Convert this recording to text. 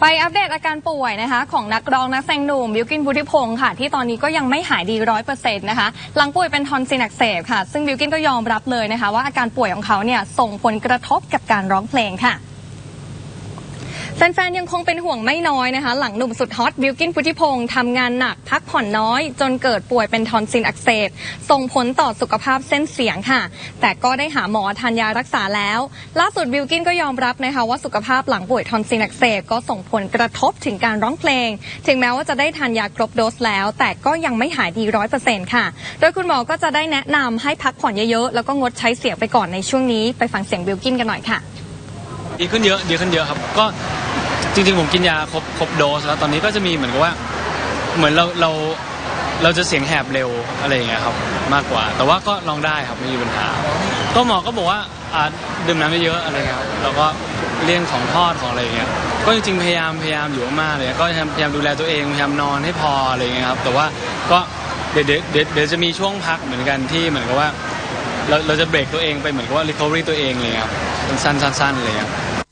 ไปอัปเดตอาการป่วยนะคะของนักร้องนักแสดงหนุ่มบิวกินบุธิพงศ์ค่ะ ที่ตอนนี้ก็ยังไม่หายดีร้อยเปอร์เซ็นต์นะคะหลังป่วยเป็นทอนซิลอักเสบค่ะ ซึ่งบิวกินก็ยอมรับเลยนะคะ ว่าอาการป่วยของเขาเนี่ยส่งผลกระทบกับการร้องเพลงค่ะ แฟนๆ ยังคงเป็นห่วงไม่น้อยนะคะ หลังหนุ่มสุดฮอตบิวกินพุทธิพงศ์ทำงานหนักพักผ่อนน้อย จนเกิดป่วยเป็นทอนซิลอักเสบส่งผลต่อสุขภาพเส้นเสียงค่ะ แต่ก็ได้หาหมอทานยารักษาแล้ว ล่าสุดบิวกินก็ยอมรับนะคะว่าสุขภาพหลังป่วยทอนซิลอักเสบก็ส่งผลกระทบถึงการร้องเพลง ถึงแม้ว่าจะได้ทานยาครบโดสแล้ว แต่ก็ยังไม่หายดีร้อยเปอร์เซ็นต์ค่ะ โดยคุณหมอก็จะได้แนะนำให้พักผ่อนเยอะๆแล้วก็งดใช้เสียงไปก่อนในช่วงนี้ไปฟังเสียงบิวกินกันหน่อยค่ะดีขึ้นเยอะดีขึ้นเยอะครับ ก็ จริงๆผมกินยาครบครบโดสแล้วตอนนี้ก็จะมีเหมือนกับว่า เหมือนเราเราเราจะเสียงแหบเร็วอะไรอย่างเงี้ยครับมากกว่า แต่ว่าก็ลองได้ครับไม่มีปัญหา ก็หมอก็บอกว่าอ่าดื่มน้ำเยอะๆอะไรเงี้ยครับแล้วก็เลี่ยงของทอดของอะไรอย่างเงี้ยก็จริงๆพยายามพยายามอยู่มากเลยก็พยายามดูแลตัวเองพยายามนอนให้พออะไรเงี้ยครับแต่ว่าก็เดี๋ยวเดี๋ยวเดี๋ยวจะมีช่วงพักเหมือนกันที่เหมือนกับว่า เราเราจะเบรกตัวเองไปเหมือนกับว่า recovery ตัวเองเลยครับสั้นๆสั้นๆเลยครับ